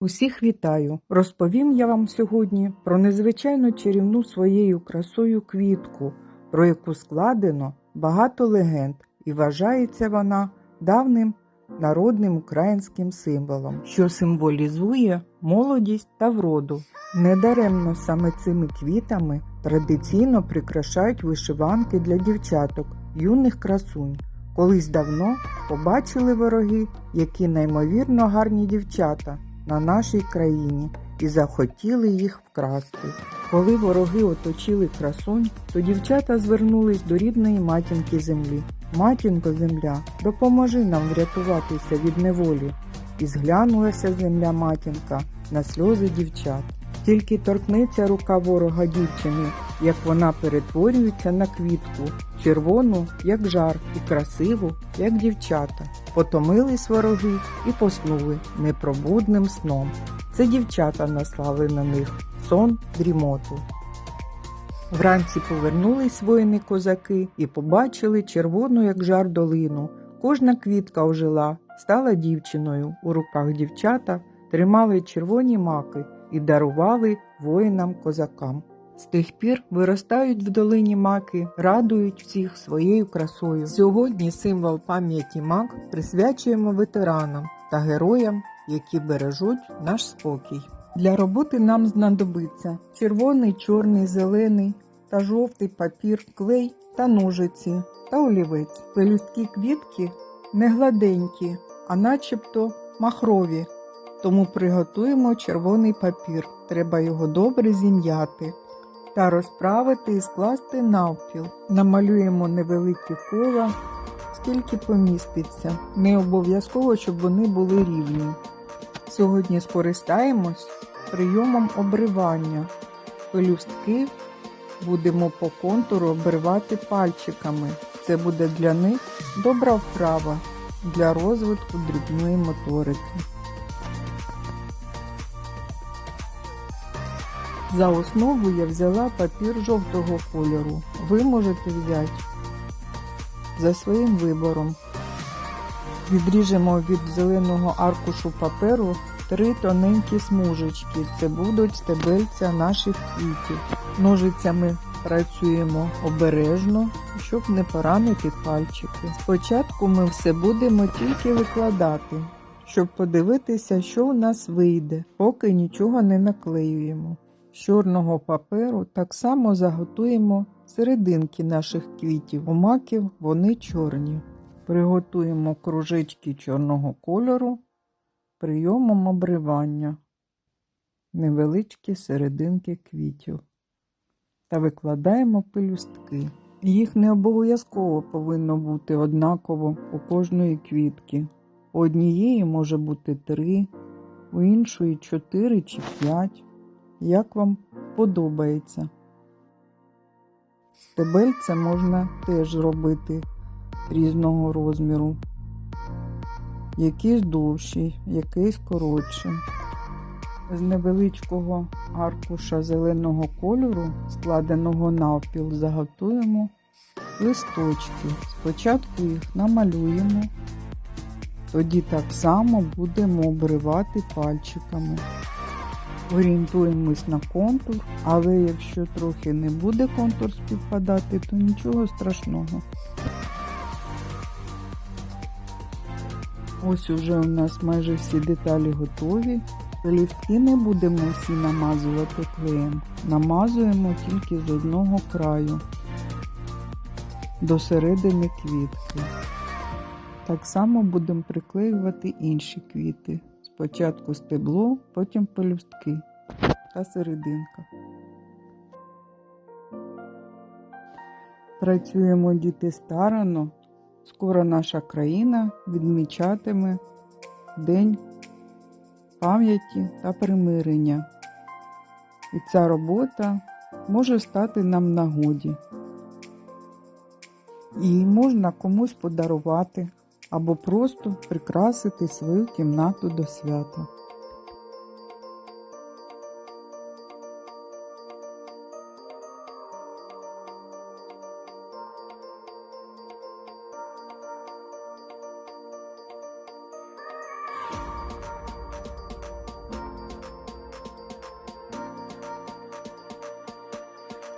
Усіх вітаю! Розповім я вам сьогодні про незвичайно чарівну своєю красою квітку, про яку складено багато легенд, і вважається вона давним народним українським символом, що символізує молодість та вроду. Недаремно саме цими квітами традиційно прикрашають вишиванки для дівчаток, юних красунь. Колись давно побачили вороги, які неймовірно гарні дівчата на нашій країні і захотіли їх вкрасти. Коли вороги оточили красунь, то дівчата звернулись до рідної матінки землі. Матінко земля, допоможи нам врятуватися від неволі. І зглянулася земля матінка на сльози дівчат. Тільки торкнеться рука ворога дівчини, як вона перетворюється на квітку, червону, як жар, і красиву, як дівчата. Потомились вороги і поснули непробудним сном. Це дівчата наслали на них сон дрімоту. Вранці повернулись воїни козаки і побачили червону, як жар долину. Кожна квітка ожила, стала дівчиною. У руках дівчата тримали червоні маки і дарували воїнам козакам. З тих пір виростають в долині маки, радують всіх своєю красою. Сьогодні символ пам'яті мак присвячуємо ветеранам та героям, які бережуть наш спокій. Для роботи нам знадобиться червоний, чорний, зелений та жовтий папір, клей та ножиці та олівець. Пелюстки квітки не гладенькі, а начебто махрові. Тому приготуємо червоний папір. Треба його добре зім'яти та розправити і скласти навпіл. Намалюємо невеликі кола, скільки поміститься. Не обов'язково, щоб вони були рівні. Сьогодні скористаємось прийомом обривання. Пелюстки будемо по контуру обривати пальчиками. Це буде для них добра вправа для розвитку дрібної моторики. За основу я взяла папір жовтого кольору. Ви можете взяти за своїм вибором. Відріжемо від зеленого аркушу паперу три тоненькі смужечки. Це будуть стебельця наших квітів. Ножицями працюємо обережно, щоб не поранити пальчики. Спочатку ми все будемо тільки викладати, щоб подивитися, що у нас вийде, поки нічого не наклеюємо. З чорного паперу так само заготуємо серединки наших квітів. У маків вони чорні. Приготуємо кружечки чорного кольору прийомом обривання, невеличкі серединки квітів та викладаємо пелюстки. Їх не обов'язково повинно бути однаково у кожної квітки. У однієї може бути три, у іншої чотири чи п'ять як вам подобається. Стебельця можна теж робити різного розміру. Якийсь довший, якийсь коротший. З невеличкого аркуша зеленого кольору, складеного навпіл, заготуємо листочки. Спочатку їх намалюємо, тоді так само будемо обривати пальчиками. Орієнтуємось на контур, але якщо трохи не буде контур співпадати, то нічого страшного. Ось уже у нас майже всі деталі готові. Пелюстки не будемо всі намазувати клеєм. Намазуємо тільки з одного краю до середини квітки. Так само будемо приклеювати інші квіти. Спочатку стебло, потім пелюстки та серединка. Працюємо діти старано. Скоро наша країна відмічатиме День пам'яті та примирення. І ця робота може стати нам нагоді. Її можна комусь подарувати або просто прикрасити свою кімнату до свята.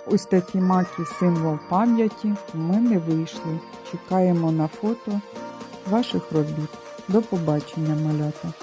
Ось такі маки символ пам'яті ми не вийшли. Чекаємо на фото ваших робіт. До побачення, малята!